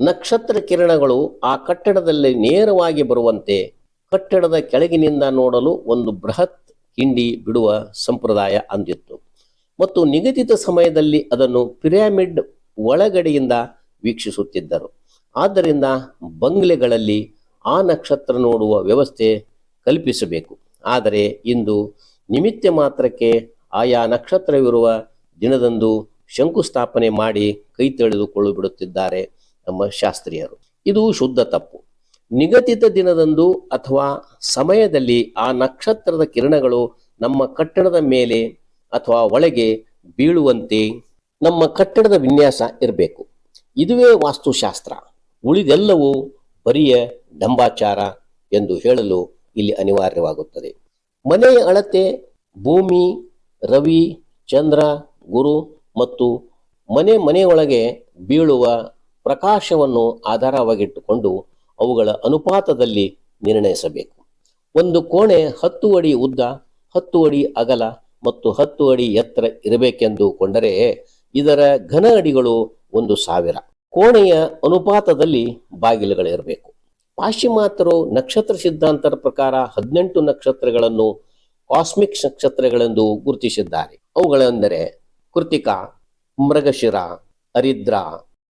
ನಕ್ಷತ್ರ ಕಿರಣಗಳು ಆ ಕಟ್ಟಡದಲ್ಲಿ ನೇರವಾಗಿ ಬರುವಂತೆ ಕಟ್ಟಡದ ಕೆಳಗಿನಿಂದ ನೋಡಲು ಒಂದು ಬೃಹತ್ ಕಿಂಡಿ ಬಿಡುವ ಸಂಪ್ರದಾಯ ಅಂದಿತ್ತು. ಮತ್ತು ನಿಗದಿತ ಸಮಯದಲ್ಲಿ ಅದನ್ನು ಪಿರಾಮಿಡ್ ಒಳಗಡೆಯಿಂದ ವೀಕ್ಷಿಸುತ್ತಿದ್ದರು. ಆದ್ದರಿಂದ ಬಂಗ್ಲೆಗಳಲ್ಲಿ ಆ ನಕ್ಷತ್ರ ನೋಡುವ ವ್ಯವಸ್ಥೆ ಕಲ್ಪಿಸಬೇಕು ಆದರೆ ಇಂದು ನಿಮಿತ್ತ ಮಾತ್ರಕ್ಕೆ ಆಯಾ ನಕ್ಷತ್ರವಿರುವ ದಿನದಂದು ಶಂಕುಸ್ಥಾಪನೆ ಮಾಡಿ ಕೈ ತೆಳೆದುಕೊಳ್ಳು ಬಿಡುತ್ತಿದ್ದಾರೆ ನಮ್ಮ ಶಾಸ್ತ್ರೀಯರು. ಇದು ಶುದ್ಧ ತಪ್ಪು. ನಿಗದಿತ ದಿನದಂದು ಅಥವಾ ಸಮಯದಲ್ಲಿ ಆ ನಕ್ಷತ್ರದ ಕಿರಣಗಳು ನಮ್ಮ ಕಟ್ಟಡದ ಮೇಲೆ ಅಥವಾ ಒಳಗೆ ಬೀಳುವಂತೆ ನಮ್ಮ ಕಟ್ಟಡದ ವಿನ್ಯಾಸ ಇರಬೇಕು. ಇದುವೇ ವಾಸ್ತುಶಾಸ್ತ್ರ. ಉಳಿದೆಲ್ಲವೂ ಬರಿಯ ಡಂಬಾಚಾರ ಎಂದು ಹೇಳಲು ಇಲ್ಲಿ ಅನಿವಾರ್ಯವಾಗುತ್ತದೆ. ಮನೆಯ ಅಳತೆ ಭೂಮಿ, ರವಿ, ಚಂದ್ರ, ಗುರು ಮತ್ತು ಮನೆ ಮನೆಯೊಳಗೆ ಬೀಳುವ ಪ್ರಕಾಶವನ್ನು ಆಧಾರವಾಗಿಟ್ಟುಕೊಂಡು ಅವುಗಳ ಅನುಪಾತದಲ್ಲಿ ನಿರ್ಣಯಿಸಬೇಕು. ಒಂದು ಕೋಣೆ ಹತ್ತು ಅಡಿ ಉದ್ದ, ಹತ್ತು ಅಡಿ ಅಗಲ ಮತ್ತು ಹತ್ತು ಅಡಿ ಎತ್ತರ ಇರಬೇಕೆಂದು ಕೊಂಡರೆ ಇದರ ಘನ ಅಡಿಗಳು ಒಂದು ಸಾವಿರ. ಕೋಣೆಯ ಅನುಪಾತದಲ್ಲಿ ಬಾಗಿಲುಗಳಿರಬೇಕು. ಪಾಶ್ಚಿಮಾತ್ಯರು ನಕ್ಷತ್ರ ಸಿದ್ಧಾಂತರ ಪ್ರಕಾರ ಹದಿನೆಂಟು ನಕ್ಷತ್ರಗಳನ್ನು ಕಾಸ್ಮಿಕ್ ನಕ್ಷತ್ರಗಳೆಂದು ಗುರುತಿಸಿದ್ದಾರೆ. ಅವುಗಳೆಂದರೆ Krittika, Mrigashira, Ardra,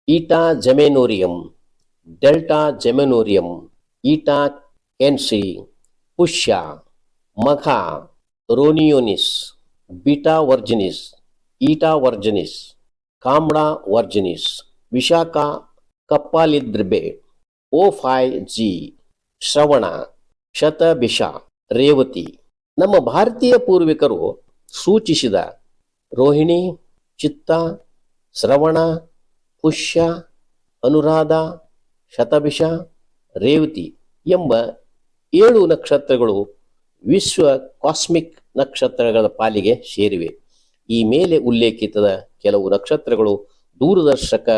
eta Geminorum, delta Geminorum, eta ಕೆನ್ಸಿ Pushya, Magha, ರೋನಿಯೋನಿಸ್, ಬೀಟಾ ವರ್ಜಿನಿಸ್, ಈಟಾ ವರ್ಜಿನಿಸ್ ಕಾಮ್ಡಾ ವರ್ಜಿನಿಸ್, ವಿಶಾಖ ಕಪ್ಪಾಲಿದ್ರಿಬೆ ಓ ಫೈ ಜಿ ಶ್ರವಣ ಶತಭಿಷ ರೇವತಿ. ನಮ್ಮ ಭಾರತೀಯ ಪೂರ್ವಿಕರು ಸೂಚಿಸಿದ ರೋಹಿಣಿ, ಚಿತ್ತ, ಶ್ರವಣ, ಪುಷ್ಯ, ಅನುರಾಧ, ಶತಭಿಷ, ರೇವತಿ ಎಂಬ ಏಳು ನಕ್ಷತ್ರಗಳು ವಿಶ್ವ ಕಾಸ್ಮಿಕ್ ನಕ್ಷತ್ರಗಳ ಪಾಲಿಗೆ ಸೇರಿವೆ. ಈ ಮೇಲೆ ಉಲ್ಲೇಖಿತದ ಕೆಲವು ನಕ್ಷತ್ರಗಳು ದೂರದರ್ಶಕ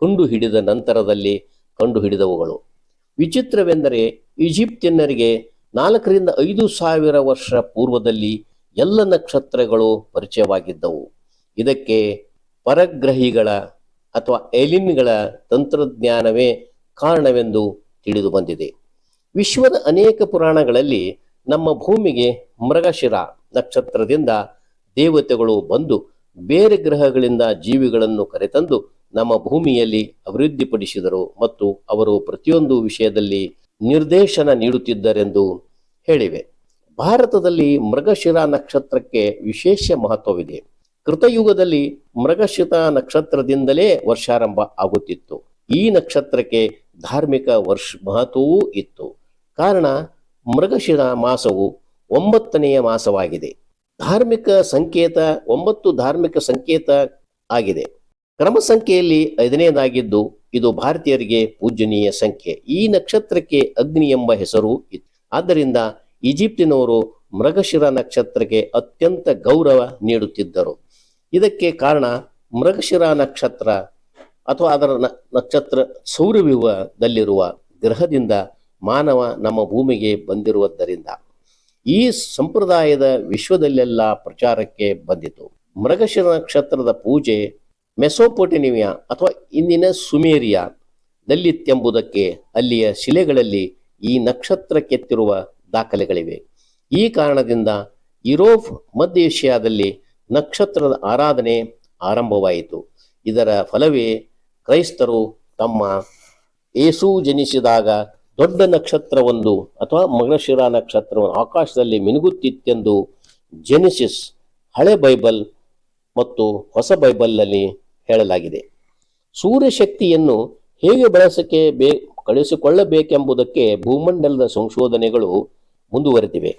ಕಂಡುಹಿಡಿದ ನಂತರದಲ್ಲಿ ಕಂಡುಹಿಡಿದವುಗಳು. ವಿಚಿತ್ರವೆಂದರೆ ಈಜಿಪ್ತಿಯನ್ನರಿಗೆ ನಾಲ್ಕರಿಂದ ಐದು ಸಾವಿರ ವರ್ಷ ಪೂರ್ವದಲ್ಲಿ ಎಲ್ಲ ನಕ್ಷತ್ರಗಳು ಪರಿಚಯವಾಗಿದ್ದವು. ಇದಕ್ಕೆ ಪರಗ್ರಹಿಗಳ ಅಥವಾ ಎಲಿನ್ಗಳ ತಂತ್ರಜ್ಞಾನವೇ ಕಾರಣವೆಂದು ತಿಳಿದು ಬಂದಿದೆ. ವಿಶ್ವದ ಅನೇಕ ಪುರಾಣಗಳಲ್ಲಿ ನಮ್ಮ ಭೂಮಿಗೆ ಮೃಗಶಿರ ನಕ್ಷತ್ರದಿಂದ ದೇವತೆಗಳು ಬಂದು ಬೇರೆ ಗ್ರಹಗಳಿಂದ ಜೀವಿಗಳನ್ನು ಕರೆತಂದು ನಮ್ಮ ಭೂಮಿಯಲ್ಲಿ ಅಭಿವೃದ್ಧಿಪಡಿಸಿದರು ಮತ್ತು ಅವರು ಪ್ರತಿಯೊಂದು ವಿಷಯದಲ್ಲಿ ನಿರ್ದೇಶನ ನೀಡುತ್ತಿದ್ದರೆಂದು ಹೇಳಿವೆ. ಭಾರತದಲ್ಲಿ ಮೃಗಶಿರ ನಕ್ಷತ್ರಕ್ಕೆ ವಿಶೇಷ ಮಹತ್ವವಿದೆ. ಕೃತಯುಗದಲ್ಲಿ ಮೃಗಶಿತ ನಕ್ಷತ್ರದಿಂದಲೇ ವರ್ಷಾರಂಭ ಆಗುತ್ತಿತ್ತು. ಈ ನಕ್ಷತ್ರಕ್ಕೆ ಧಾರ್ಮಿಕ ವರ್ಷ, ಮಹತ್ವವೂ ಇತ್ತು. ಕಾರಣ, ಮೃಗಶಿರ ಮಾಸವು ಒಂಬತ್ತನೆಯ ಮಾಸವಾಗಿದೆ. ಧಾರ್ಮಿಕ ಸಂಕೇತ, ಒಂಬತ್ತು ಧಾರ್ಮಿಕ ಸಂಕೇತ ಆಗಿದೆ. ಕ್ರಮ ಸಂಖ್ಯೆಯಲ್ಲಿ ಐದನೇದಾಗಿದ್ದು ಇದು ಭಾರತೀಯರಿಗೆ ಪೂಜನೀಯ ಸಂಖ್ಯೆ. ಈ ನಕ್ಷತ್ರಕ್ಕೆ ಅಗ್ನಿ ಎಂಬ ಹೆಸರು ಇತ್ತು. ಆದ್ದರಿಂದ ಈಜಿಪ್ಟಿನವರು ಮೃಗಶಿರ ನಕ್ಷತ್ರಕ್ಕೆ ಅತ್ಯಂತ ಗೌರವ ನೀಡುತ್ತಿದ್ದರು. ಇದಕ್ಕೆ ಕಾರಣ ಮೃಗಶಿರ ನಕ್ಷತ್ರ ಅಥವಾ ಅದರ ನಕ್ಷತ್ರ ಸೌರವ್ಯೂಹದಲ್ಲಿರುವ ಗ್ರಹದಿಂದ ಮಾನವ ನಮ್ಮ ಭೂಮಿಗೆ ಬಂದಿರುವುದರಿಂದ ಈ ಸಂಪ್ರದಾಯದ ವಿಶ್ವದಲ್ಲೆಲ್ಲ ಪ್ರಚಾರಕ್ಕೆ ಬಂದಿತು. ಮೃಗಶಿರ ನಕ್ಷತ್ರದ ಪೂಜೆ ಮೆಸೋಪೊಟೆನಿಮಿಯಾ ಅಥವಾ ಇಂದಿನ ಸುಮೇರಿಯಾ ದಲ್ಲಿತ್ತೆಂಬುದಕ್ಕೆ ಅಲ್ಲಿಯ ಶಿಲೆಗಳಲ್ಲಿ ಈ ನಕ್ಷತ್ರ ಕೆತ್ತಿರುವ ದಾಖಲೆಗಳಿವೆ. ಈ ಕಾರಣದಿಂದ ಯುರೋಪ್, ಮಧ್ಯ ಏಷ್ಯಾದಲ್ಲಿ ನಕ್ಷತ್ರದ ಆರಾಧನೆ ಆರಂಭವಾಯಿತು. ಇದರ ಫಲವೇ ಕ್ರೈಸ್ತರು ತಮ್ಮ ಏಸು ಜನಿಸಿದಾಗ ದೊಡ್ಡ ನಕ್ಷತ್ರವೊಂದು ಅಥವಾ ಮೃಗಶಿರ ನಕ್ಷತ್ರವನ್ನು ಆಕಾಶದಲ್ಲಿ ಮಿನುಗುತ್ತಿತ್ತೆಂದು ಜೆನಿಸಿಸ್ ಹಳೆ ಬೈಬಲ್ ಮತ್ತು ಹೊಸ ಬೈಬಲ್ನಲ್ಲಿ ಹೇಳಲಾಗಿದೆ. ಸೂರ್ಯಶಕ್ತಿಯನ್ನು ಹೇಗೆ ಬಳಸಕ್ಕೆ ಬೇ, ಕಳಿಸಿಕೊಳ್ಳಬೇಕೆಂಬುದಕ್ಕೆ ಭೂಮಂಡಲದ ಸಂಶೋಧನೆಗಳು ಮುಂದುವರೆದಿವೆ.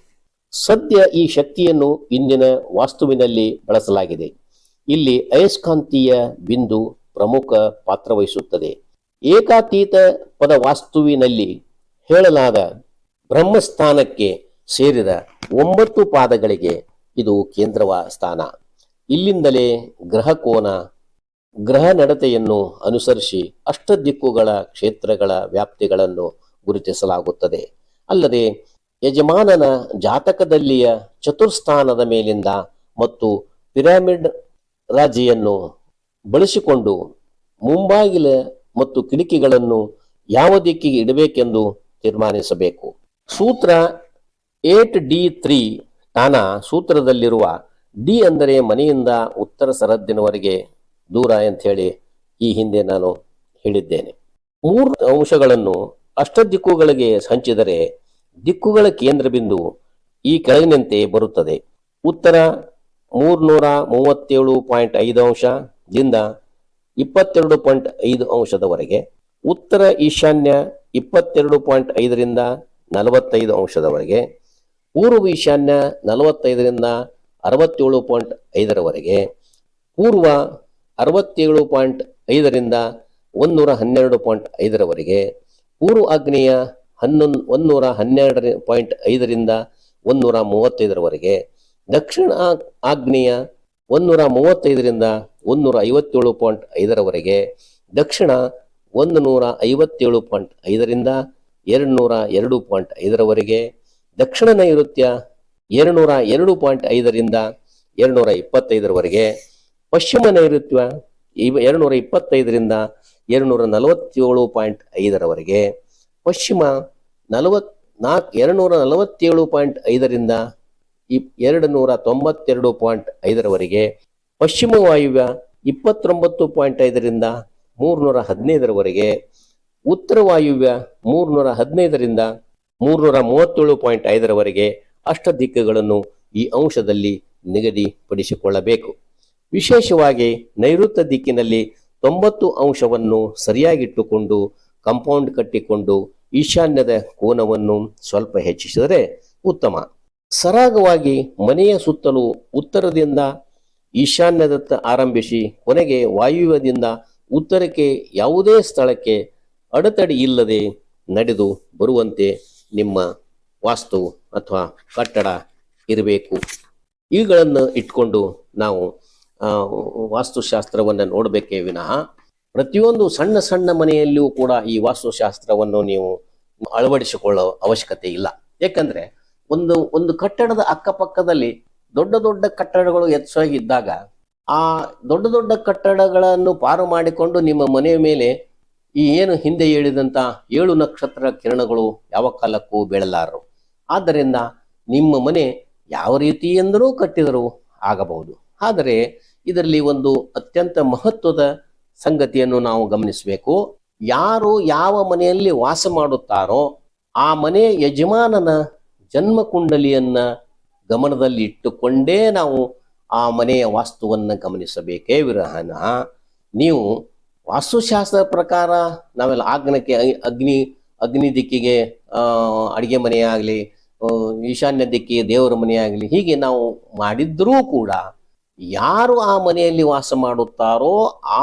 ಸದ್ಯ ಈ ಶಕ್ತಿಯನ್ನು ಇಂದಿನ ವಾಸ್ತುವಿನಲ್ಲಿ ಬಳಸಲಾಗಿದೆ. ಇಲ್ಲಿ ಅಯಸ್ಕಾಂತೀಯ ಬಿಂದು ಪ್ರಮುಖ ಪಾತ್ರವಹಿಸುತ್ತದೆ. ಏಕಾತೀತ ಪದ ವಾಸ್ತುವಿನಲ್ಲಿ ಹೇಳಲಾದ ಬ್ರಹ್ಮಸ್ಥಾನಕ್ಕೆ ಸೇರಿದ ಒಂಬತ್ತು ಪಾದಗಳಿಗೆ ಇದು ಕೇಂದ್ರವ ಸ್ಥಾನ. ಇಲ್ಲಿಂದಲೇ ಗ್ರಹಕೋನ ಗ್ರಹ ನಡತೆಯನ್ನು ಅನುಸರಿಸಿ ಅಷ್ಟದಿಕ್ಕುಗಳ ಕ್ಷೇತ್ರಗಳ ವ್ಯಾಪ್ತಿಗಳನ್ನು ಗುರುತಿಸಲಾಗುತ್ತದೆ. ಅಲ್ಲದೆ ಯಜಮಾನನ ಜಾತಕದಲ್ಲಿಯ ಚತುರ್ಸ್ಥಾನದ ಮೇಲಿಂದ ಮತ್ತು ಪಿರಾಮಿಡ್ ರಾಜಿಯನ್ನು ಬಳಸಿಕೊಂಡು ಮುಂಬಾಗಿಲ ಮತ್ತು ಕಿಡಿಕಿಗಳನ್ನು ಯಾವ ದಿಕ್ಕಿಗೆ ಇಡಬೇಕೆಂದು ತೀರ್ಮಾನಿಸಬೇಕು. ಸೂತ್ರ ಏಟ್ ಡಿ ತ್ರೀ ತಾನ ಸೂತ್ರದಲ್ಲಿರುವ ಡಿ ಅಂದರೆ ಮನೆಯಿಂದ ಉತ್ತರ ಸರಹದ್ದಿನವರೆಗೆ ದೂರ ಅಂತ ಹೇಳಿ ಈ ಹಿಂದೆ ನಾನು ಹೇಳಿದ್ದೇನೆ. ಮೂರು ಅಂಶಗಳನ್ನು ಅಷ್ಟದಿಕ್ಕುಗಳಿಗೆ ಹಂಚಿದರೆ ದಿಕ್ಕುಗಳ ಕೇಂದ್ರ ಬಿಂದು ಈ ಕೆಳಗಿನಂತೆ ಬರುತ್ತದೆ. ಉತ್ತರ ಮೂರ್ನೂರ ಮೂವತ್ತೇಳು ಪಾಯಿಂಟ್ ಐದು ಅಂಶದಿಂದ ಇಪ್ಪತ್ತೆರಡು ಪಾಯಿಂಟ್ ಐದು ಅಂಶದವರೆಗೆ, ಉತ್ತರ ಈಶಾನ್ಯ ಇಪ್ಪತ್ತೆರಡು ಪಾಯಿಂಟ್ ಐದರಿಂದ ನಲವತ್ತೈದು ಅಂಶದವರೆಗೆ, ಪೂರ್ವ ಈಶಾನ್ಯ ನಲವತ್ತೈದರಿಂದ ಅರವತ್ತೇಳು ಪಾಯಿಂಟ್ ಐದರವರೆಗೆ, ಪೂರ್ವ ಅರವತ್ತೇಳು ಪಾಯಿಂಟ್ ಐದರಿಂದ ಒಂದೂರ ಹನ್ನೆರಡು ಪಾಯಿಂಟ್ ಐದರವರೆಗೆ ಪೂರ್ವ ಆಗ್ನೇಯ ಹನ್ನೊಂದು, ಒಂದೂರ ಹನ್ನೆರಡು ಪಾಯಿಂಟ್ ಐದರಿಂದ ಒಂದೂರ ಮೂವತ್ತೈದರವರೆಗೆ ದಕ್ಷಿಣ ಆಗ್ನೇಯ ಒಂದೂರ ಮೂವತ್ತೈದರಿಂದ ಒಂದೂರ ಐವತ್ತೇಳು ಪಾಯಿಂಟ್ ಐದರವರೆಗೆ ದಕ್ಷಿಣ ಒಂದು ನೂರ ಐವತ್ತೇಳು ಪಾಯಿಂಟ್ ಐದರಿಂದ ಎರಡು ನೂರ ಎರಡು ಪಾಯಿಂಟ್ ಐದರವರೆಗೆ ದಕ್ಷಿಣ ನೈಋತ್ಯ ಎರಡು ನೂರ ಎರಡು ಪಾಯಿಂಟ್ ಐದರಿಂದ ಎರಡು ನೂರ ಇಪ್ಪತ್ತೈದರವರೆಗೆ ಪಶ್ಚಿಮ ನೈಋತ್ಯ ಎರಡು ನೂರ ಇಪ್ಪತ್ತೈದರಿಂದ ಎರಡು ನೂರ ನಲವತ್ತೇಳು ಪಾಯಿಂಟ್ ಐದರವರೆಗೆ, ಪಶ್ಚಿಮ ನಲವತ್ ನಾಲ್ಕು ಎರಡು ನೂರ ನಲವತ್ತೇಳು ಪಾಯಿಂಟ್ ಐದರಿಂದ ಇಪ್ ಎರಡು ನೂರ ತೊಂಬತ್ತೆರಡು ಪಾಯಿಂಟ್ ಐದರವರೆಗೆ, ಪಶ್ಚಿಮ ವಾಯುವ್ಯ ಇಪ್ಪತ್ತೊಂಬತ್ತು ಪಾಯಿಂಟ್ ಐದರಿಂದ ಮೂರ್ನೂರ ಹದಿನೈದರವರೆಗೆ ಉತ್ತರ ವಾಯುವ್ಯ ಮೂರ್ನೂರ ಹದಿನೈದರಿಂದ ಮೂರ್ನೂರ ಮೂವತ್ತೇಳು ಪಾಯಿಂಟ್ ಐದರವರೆಗೆ ಅಷ್ಟ ದಿಕ್ಕುಗಳನ್ನು ಈ ಅಂಶದಲ್ಲಿ ನಿಗದಿಪಡಿಸಿಕೊಳ್ಳಬೇಕು. ವಿಶೇಷವಾಗಿ ನೈಋತ್ಯ ದಿಕ್ಕಿನಲ್ಲಿ ತೊಂಬತ್ತು ಅಂಶವನ್ನು ಸರಿಯಾಗಿಟ್ಟುಕೊಂಡು ಕಾಂಪೌಂಡ್ ಕಟ್ಟಿಕೊಂಡು ಈಶಾನ್ಯದ ಕೋನವನ್ನು ಸ್ವಲ್ಪ ಹೆಚ್ಚಿಸಿದರೆ ಉತ್ತಮ. ಸರಾಗವಾಗಿ ಮನೆಯ ಸುತ್ತಲೂ ಉತ್ತರದಿಂದ ಈಶಾನ್ಯದತ್ತ ಆರಂಭಿಸಿ ಕೊನೆಗೆ ವಾಯುವ್ಯದಿಂದ ಉತ್ತರಕ್ಕೆ ಯಾವುದೇ ಸ್ಥಳಕ್ಕೆ ಅಡೆತಡೆ ಇಲ್ಲದೆ ನಡೆದು ಬರುವಂತೆ ನಿಮ್ಮ ವಾಸ್ತು ಅಥವಾ ಕಟ್ಟಡ ಇರಬೇಕು. ಇವುಗಳನ್ನು ಇಟ್ಕೊಂಡು ನಾವು ವಾಸ್ತುಶಾಸ್ತ್ರವನ್ನು ನೋಡಬೇಕೇ ವಿನಃ ಪ್ರತಿಯೊಂದು ಸಣ್ಣ ಸಣ್ಣ ಮನೆಯಲ್ಲಿಯೂ ಕೂಡ ಈ ವಾಸ್ತುಶಾಸ್ತ್ರವನ್ನು ನೀವು ಅಳವಡಿಸಿಕೊಳ್ಳೋ ಅವಶ್ಯಕತೆ ಇಲ್ಲ. ಯಾಕಂದ್ರೆ ಒಂದು ಒಂದು ಕಟ್ಟಡದ ಅಕ್ಕಪಕ್ಕದಲ್ಲಿ ದೊಡ್ಡ ದೊಡ್ಡ ಕಟ್ಟಡಗಳು ಹೆಚ್ಚಾಗಿದ್ದಾಗ ಆ ದೊಡ್ಡ ದೊಡ್ಡ ಕಟ್ಟಡಗಳನ್ನು ಪಾರು ಮಾಡಿಕೊಂಡು ನಿಮ್ಮ ಮನೆಯ ಮೇಲೆ ಈ ಏನು ಹಿಂದೆ ಹೇಳಿದಂಥ ಏಳು ನಕ್ಷತ್ರ ಕಿರಣಗಳು ಯಾವ ಕಾಲಕ್ಕೂ ಬೀಳಲಾರರು ಆದ್ದರಿಂದ ನಿಮ್ಮ ಮನೆ ಯಾವ ರೀತಿ ಎಂದರೂ ಕಟ್ಟಿದರೂ ಆಗಬಹುದು. ಆದರೆ ಇದರಲ್ಲಿ ಒಂದು ಅತ್ಯಂತ ಮಹತ್ವದ ಸಂಗತಿಯನ್ನು ನಾವು ಗಮನಿಸಬೇಕು. ಯಾರು ಯಾವ ಮನೆಯಲ್ಲಿ ವಾಸ ಮಾಡುತ್ತಾರೋ ಆ ಮನೆ ಯಜಮಾನನ ಜನ್ಮ ಕುಂಡಲಿಯನ್ನ ಗಮನದಲ್ಲಿ ಇಟ್ಟುಕೊಂಡೇ ನಾವು ಆ ಮನೆಯ ವಾಸ್ತುವನ್ನು ಗಮನಿಸಬೇಕೇ ವಿರಹನ. ನೀವು ವಾಸ್ತುಶಾಸ್ತ್ರ ಪ್ರಕಾರ ನಾವೆಲ್ಲ ಆಗ್ನಕ್ಕೆ ಅಗ್ನಿ ಅಗ್ನಿ ದಿಕ್ಕಿಗೆ ಅಡುಗೆ ಅಡಿಗೆ ಮನೆ ಆಗಲಿ ಈಶಾನ್ಯ ದಿಕ್ಕಿಗೆ ದೇವರ ಮನೆ ಹೀಗೆ ನಾವು ಮಾಡಿದ್ರೂ ಕೂಡ ಯಾರು ಆ ಮನೆಯಲ್ಲಿ ವಾಸ ಮಾಡುತ್ತಾರೋ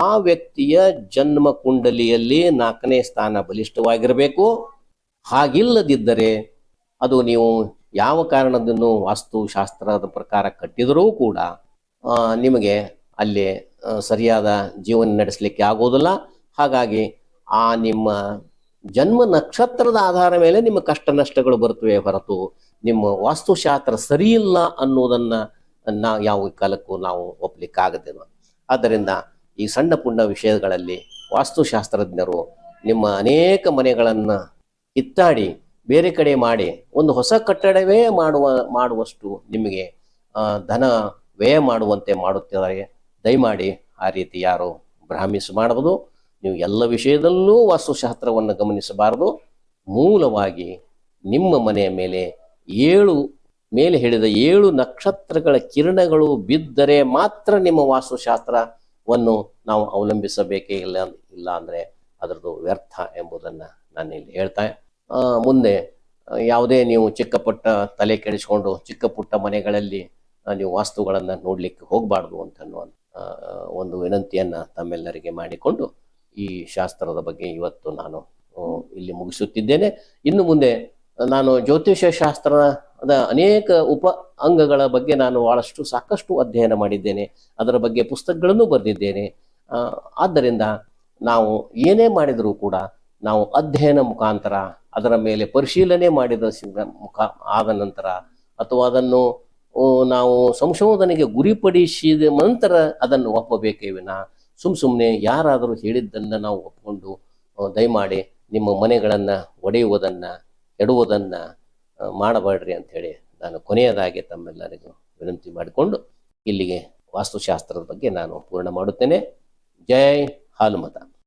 ಆ ವ್ಯಕ್ತಿಯ ಜನ್ಮ ಕುಂಡಲಿಯಲ್ಲಿ ನಾಲ್ಕನೇ ಸ್ಥಾನ ಬಲಿಷ್ಠವಾಗಿರಬೇಕು. ಹಾಗಿಲ್ಲದಿದ್ದರೆ ಅದು ನೀವು ಯಾವ ಕಾರಣದನ್ನು ವಾಸ್ತುಶಾಸ್ತ್ರದ ಪ್ರಕಾರ ಕಟ್ಟಿದರೂ ಕೂಡ ನಿಮಗೆ ಅಲ್ಲಿ ಸರಿಯಾದ ಜೀವನ ನಡೆಸಲಿಕ್ಕೆ ಆಗೋದಿಲ್ಲ. ಹಾಗಾಗಿ ಆ ನಿಮ್ಮ ಜನ್ಮ ನಕ್ಷತ್ರದ ಆಧಾರ ಮೇಲೆ ನಿಮ್ಮ ಕಷ್ಟ ನಷ್ಟಗಳು ಬರುತ್ತವೆ ಹೊರತು ನಿಮ್ಮ ವಾಸ್ತುಶಾಸ್ತ್ರ ಸರಿಯಿಲ್ಲ ಅನ್ನೋದನ್ನ ನಾವು ಯಾವ ಕಾಲಕ್ಕೂ ನಾವು ಒಪ್ಪಲಿಕ್ಕಾಗದಿಲ್ಲ ಆದ್ದರಿಂದ ಈ ಸಣ್ಣ ಪುಣ್ಣ ವಿಷಯಗಳಲ್ಲಿ ವಾಸ್ತುಶಾಸ್ತ್ರಜ್ಞರು ನಿಮ್ಮ ಅನೇಕ ಮನೆಗಳನ್ನು ಕಿತ್ತಾಡಿ, ಬೇರೆ ಕಡೆ ಮಾಡಿ, ಒಂದು ಹೊಸ ಕಟ್ಟಡವೇ ಮಾಡುವ, ಮಾಡುವಷ್ಟು ನಿಮಗೆ ಧನ ವ್ಯಯ ಮಾಡುವಂತೆ ಮಾಡುತ್ತಿದ್ದಾರೆ ದಯಮಾಡಿ ಆ ರೀತಿ ಯಾರು ಭ್ರಾಮಿಸ ಮಾಡಬಹುದು ನೀವು ಎಲ್ಲ ವಿಷಯದಲ್ಲೂ ವಾಸ್ತುಶಾಸ್ತ್ರವನ್ನು ಗಮನಿಸಬಾರದು. ಮೂಲವಾಗಿ ನಿಮ್ಮ ಮನೆಯ ಮೇಲೆ ಏಳು ಮೇಲೆ ಹೇಳಿದ ಏಳು ನಕ್ಷತ್ರಗಳ ಕಿರಣಗಳು ಬಿದ್ದರೆ ಮಾತ್ರ ನಿಮ್ಮ ವಾಸ್ತುಶಾಸ್ತ್ರವನ್ನು ನಾವು ಅವಲಂಬಿಸಬೇಕೇ ಇಲ್ಲ ಇಲ್ಲ ಅಂದರೆ ಅದರದ್ದು ವ್ಯರ್ಥ ಎಂಬುದನ್ನು ನಾನು ಇಲ್ಲಿ ಹೇಳ್ತಾ ಮುಂದೆ ಯಾವುದೇ ನೀವು ಚಿಕ್ಕ ಪುಟ್ಟ ತಲೆ ಕೆಡಿಸ್ಕೊಂಡು ಚಿಕ್ಕ ಪುಟ್ಟ ಮನೆಗಳಲ್ಲಿ ನೀವು ವಾಸ್ತುಗಳನ್ನು ನೋಡಲಿಕ್ಕೆ ಹೋಗಬಾರ್ದು ಅಂತ ಒಂದು ವಿನಂತಿಯನ್ನು ತಮ್ಮೆಲ್ಲರಿಗೆ ಮಾಡಿಕೊಂಡು ಈ ಶಾಸ್ತ್ರದ ಬಗ್ಗೆ ಇವತ್ತು ನಾನು ಇಲ್ಲಿ ಮುಗಿಸುತ್ತಿದ್ದೇನೆ. ಇನ್ನು ಮುಂದೆ, ನಾನು ಜ್ಯೋತಿಷ್ಯ ಶಾಸ್ತ್ರದ ಅನೇಕ ಉಪ ಅಂಗಗಳ ಬಗ್ಗೆ ನಾನು ಬಹಳಷ್ಟು ಸಾಕಷ್ಟು ಅಧ್ಯಯನ ಮಾಡಿದ್ದೇನೆ. ಅದರ ಬಗ್ಗೆ ಪುಸ್ತಕಗಳನ್ನು ಬರೆದಿದ್ದೇನೆ. ಆದ್ದರಿಂದ ನಾವು ಏನೇ ಮಾಡಿದರೂ ಕೂಡ ನಾವು ಅಧ್ಯಯನ ಮುಖಾಂತರ ಅದರ ಮೇಲೆ ಪರಿಶೀಲನೆ ಮಾಡಿದ ಮುಖ ಆದ ನಂತರ ಅಥವಾ ಅದನ್ನು ನಾವು ಸಂಶೋಧನೆಗೆ ಗುರಿಪಡಿಸಿದ ನಂತರ ಅದನ್ನು ಒಪ್ಪಬೇಕೇ ವಿನ. ಸುಮ್ ಸುಮ್ಮನೆ ಯಾರಾದರೂ ಹೇಳಿದ್ದನ್ನು ನಾವು ಒಪ್ಪಿಕೊಂಡು ದಯಮಾಡಿ ನಿಮ್ಮ ಮನೆಗಳನ್ನು ಒಡೆಯುವುದನ್ನು ಕೆಡುವುದನ್ನ ಆ, ಮಾಡಬೇಡ್ರಿ ಅಂಥೇಳಿ ನಾನು ಕೊನೆಯದಾಗಿ ತಮ್ಮೆಲ್ಲರಿಗೂ ವಿನಂತಿ ಮಾಡಿಕೊಂಡು ಇಲ್ಲಿಗೆ ವಾಸ್ತುಶಾಸ್ತ್ರದ ಬಗ್ಗೆ ನಾನು ಪೂರ್ಣ ಮಾಡುತ್ತೇನೆ. ಜೈ ಹಾಲುಮತ.